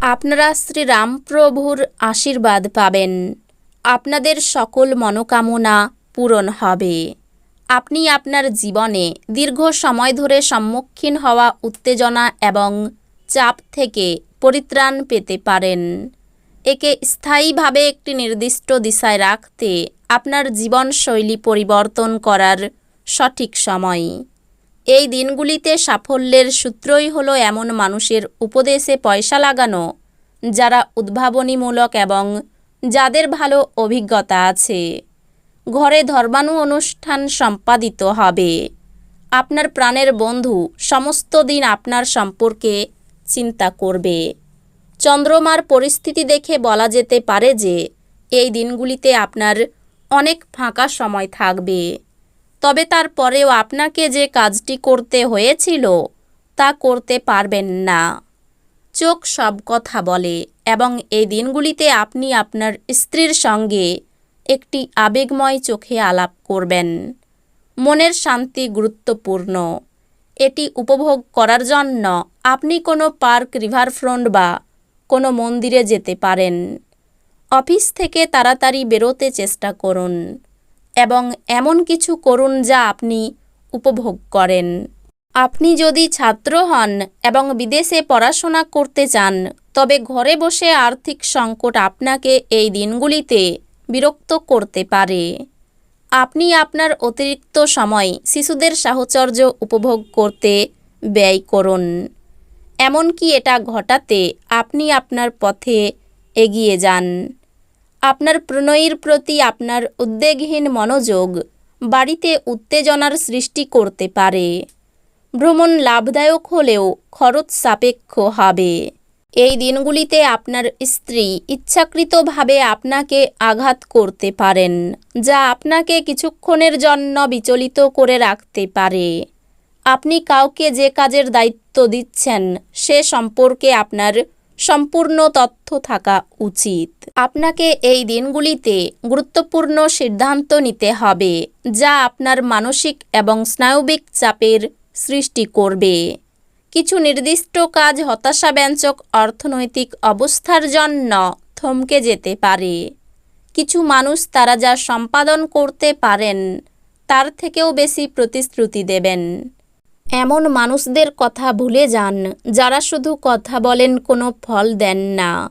আপনারা শ্রীরামপ্রভুর আশীর্বাদ পাবেন। আপনাদের সকল মনোকামনা পূরণ হবে। আপনি আপনার জীবনে দীর্ঘ সময় ধরে সম্মুখীন হওয়া উত্তেজনা এবং চাপ থেকে পরিত্রাণ পেতে পারেন। একে স্থায়ীভাবে একটি নির্দিষ্ট দিশায় রাখতে আপনার জীবনশৈলী পরিবর্তন করার সঠিক সময়। এই দিনগুলিতে সাফল্যের সূত্রই হলো এমন মানুষের উপদেশে পয়সা লাগানো, যারা উদ্ভাবনীমূলক এবং যাদের ভালো অভিজ্ঞতা আছে। ঘরে ধর্মানু অনুষ্ঠান সম্পাদিত হবে। আপনার প্রাণের বন্ধু সমস্ত দিন আপনার সম্পর্কে চিন্তা করবে। চন্দ্রমার পরিস্থিতি দেখে বলা যেতে পারে যে, এই দিনগুলিতে আপনার অনেক ফাঁকা সময় থাকবে। তবে তারপরেও আপনাকে যে কাজটি করতে হয়েছিল, তা করতে পারবেন না। চোখ সব কথা বলে এবং এই দিনগুলিতে আপনি আপনার স্ত্রীর সঙ্গে একটি আবেগময় চোখে আলাপ করবেন। মনের শান্তি গুরুত্বপূর্ণ। এটি উপভোগ করার জন্য আপনি কোনো পার্ক, রিভারফ্রন্ট বা কোনো মন্দিরে যেতে পারেন। অফিস থেকে তাড়াতাড়ি বেরোতে চেষ্টা করুন। এবং এমন কিছু করুন যা আপনি উপভোগ করেন। আপনি যদি ছাত্র হন এবং বিদেশে পড়াশোনা করতে চান, তবে ঘরে বসে আর্থিক সংকট আপনাকে এই দিনগুলিতে বিরক্ত করতে পারে। আপনি আপনার অতিরিক্ত সময় শিশুদের সাহচর্য উপভোগ করতে ব্যয় করুন। এমনকি এটা ঘটাতে আপনি আপনার পথে এগিয়ে যান। আপনার প্রণয়ীর প্রতি আপনার উদ্বেগহীন মনোযোগ বাড়িতে উত্তেজনার সৃষ্টি করতে পারে। ভ্রমণ লাভদায়ক হলেও খরচ সাপেক্ষ হবে। এই দিনগুলিতে আপনার স্ত্রী ইচ্ছাকৃতভাবে আপনাকে আঘাত করতে পারেন, যা আপনাকে কিছুক্ষণের জন্য বিচলিত করে রাখতে পারে। আপনি কাউকে যে কাজের দায়িত্ব দিচ্ছেন, সে সম্পর্কে আপনার সম্পূর্ণ তথ্য থাকা উচিত। আপনাকে এই দিনগুলিতে গুরুত্বপূর্ণ সিদ্ধান্ত নিতে হবে, যা আপনার মানসিক এবং স্নায়বিক চাপের সৃষ্টি করবে। কিছু নির্দিষ্ট কাজ হতাশাব্যঞ্জক অর্থনৈতিক অবস্থার জন্য থমকে যেতে পারে। কিছু মানুষ তারা যা সম্পাদন করতে পারেন, তার থেকেও বেশি প্রতিশ্রুতি দেবেন। এমন মানুষদের কথা ভুলে যান, যারা শুধু কথা বলেন কোনো ফল দেন না।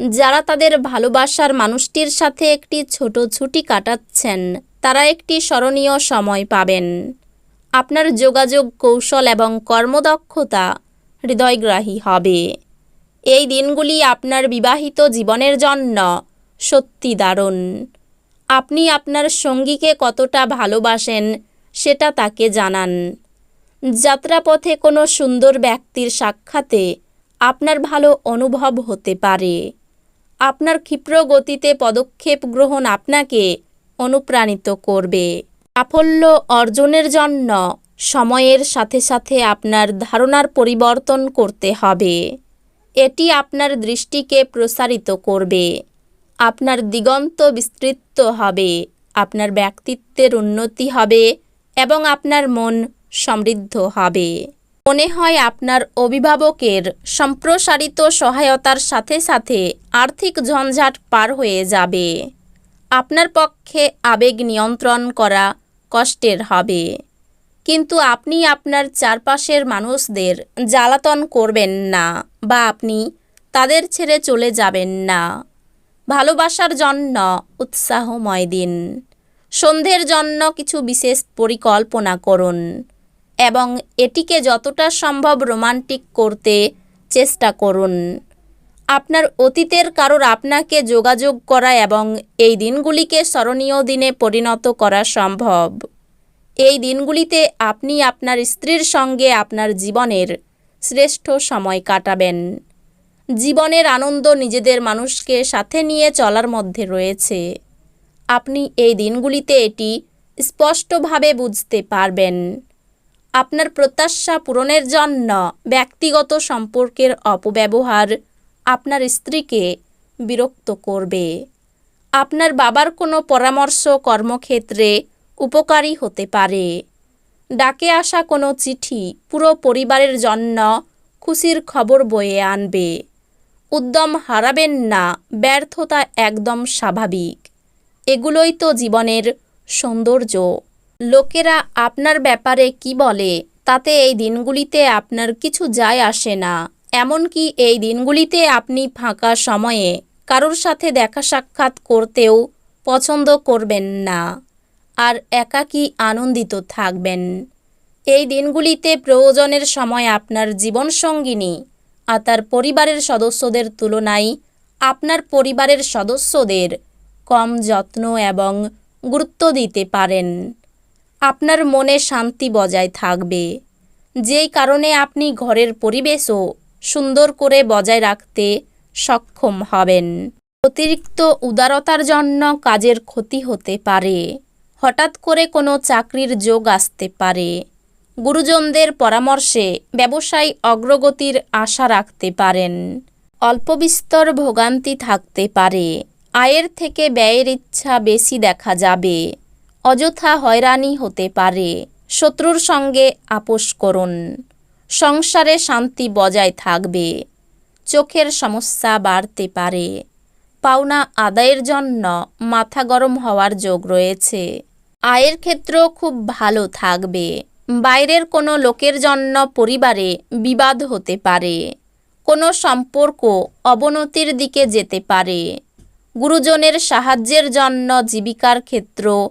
যারা তাদের ভালোবাসার মানুষটির সাথে একটি ছোট ছুটি কাটাচ্ছেন, তারা একটি স্মরণীয় সময় পাবেন। আপনার যোগাযোগ কৌশল এবং কর্মদক্ষতা হৃদয়গ্রাহী হবে। এই দিনগুলি আপনার বিবাহিত জীবনের জন্য সত্যি দারুণ। আপনি আপনার সঙ্গীকে কতটা ভালোবাসেন, সেটা তাকে জানান। যাত্রাপথে কোনো সুন্দর ব্যক্তির সাক্ষাতে আপনার ভালো অনুভব হতে পারে। আপনার ক্ষিপ্র গতিতে পদক্ষেপ গ্রহণ আপনাকে অনুপ্রাণিত করবে। সাফল্য অর্জনের জন্য সময়ের সাথে সাথে আপনার ধারণার পরিবর্তন করতে হবে। এটি আপনার দৃষ্টিকে প্রসারিত করবে। আপনার দিগন্ত বিস্তৃত হবে। আপনার ব্যক্তিত্বের উন্নতি হবে এবং আপনার মন সমৃদ্ধ হবে। মনে হয় আপনার অভিভাবকের সম্প্রসারিত সহায়তার সাথে সাথে আর্থিক ঝঞ্ঝাট পার হয়ে যাবে। আপনার পক্ষে আবেগ নিয়ন্ত্রণ করা কষ্টের হবে। কিন্তু আপনি আপনার চারপাশের মানুষদের জ্বালাতন করবেন না বা আপনি তাদের ছেড়ে চলে যাবেন না। ভালোবাসার জন্য উৎসাহময় দিন। সন্ধ্যের জন্য কিছু বিশেষ পরিকল্পনা করুন। এবং এটিকে যতটা সম্ভব রোমান্টিক করতে চেষ্টা করুন। আপনার অতীতের কারোর আপনাকে যোগাযোগ করা এবং এই দিনগুলিকে স্মরণীয় দিনে পরিণত করা সম্ভব। এই দিনগুলিতে আপনি আপনার স্ত্রীর সঙ্গে আপনার জীবনের শ্রেষ্ঠ সময় কাটাবেন। জীবনের আনন্দ নিজেদের মানুষকে সাথে নিয়ে চলার মধ্যে রয়েছে। আপনি এই দিনগুলিতে এটি স্পষ্টভাবে বুঝতে পারবেন। আপনার প্রত্যাশা পূরণের জন্য ব্যক্তিগত সম্পর্কের অপব্যবহার আপনার স্ত্রীকে বিরক্ত করবে। আপনার বাবার কোনো পরামর্শ কর্মক্ষেত্রে উপকারী হতে পারে। ডাকে আসা কোনো চিঠি পুরো পরিবারের জন্য খুশির খবর বয়ে আনবে। উদ্যম হারাবেন না, ব্যর্থতা একদম স্বাভাবিক। এগুলোই তো জীবনের সৌন্দর্য। লোকেরা আপনার ব্যাপারে কি বলে, তাতে এই দিনগুলিতে আপনার কিছু যায় আসে না। এমনকি এই দিনগুলিতে আপনি ফাঁকা সময়ে কারোর সাথে দেখা সাক্ষাৎ করতেও পছন্দ করবেন না আর একাকী আনন্দিত থাকবেন। এই দিনগুলিতে প্রয়োজনের সময় আপনার জীবনসঙ্গিনী আর তার পরিবারের সদস্যদের তুলনায় আপনার পরিবারের সদস্যদের কম যত্ন এবং গুরুত্ব দিতে পারেন। আপনার মনে শান্তি বজায় থাকবে। যেই কারণে আপনি ঘরের পরিবেশও সুন্দর করে বজায় রাখতে সক্ষম হবেন। অতিরিক্ত উদারতার জন্য কাজের ক্ষতি হতে পারে। হঠাৎ করে কোনো চাকরির যোগ আসতে পারে। গুরুজনদের পরামর্শে ব্যবসায় অগ্রগতির আশা রাখতে পারেন। অল্পবিস্তর ভোগান্তি থাকতে পারে। আয়ের থেকে ব্যয়ের ইচ্ছা বেশি দেখা যাবে। অযথা হয়রানি হতে পারে। শত্রুর সঙ্গে আপোষ করুন। সংসারে শান্তি বজায় থাকবে। চোখের সমস্যা বাড়তে পারে। পাওনা আদায়ের জন্য মাথা গরম হওয়ার যোগ রয়েছে। আয়ের ক্ষেত্র খুব ভালো থাকবে। বাইরের কোনো লোকের জন্য পরিবারে বিবাদ হতে পারে। কোনো সম্পর্ক অবনতির দিকে যেতে পারে। গুরুজনের সাহায্যের জন্য জীবিকার ক্ষেত্র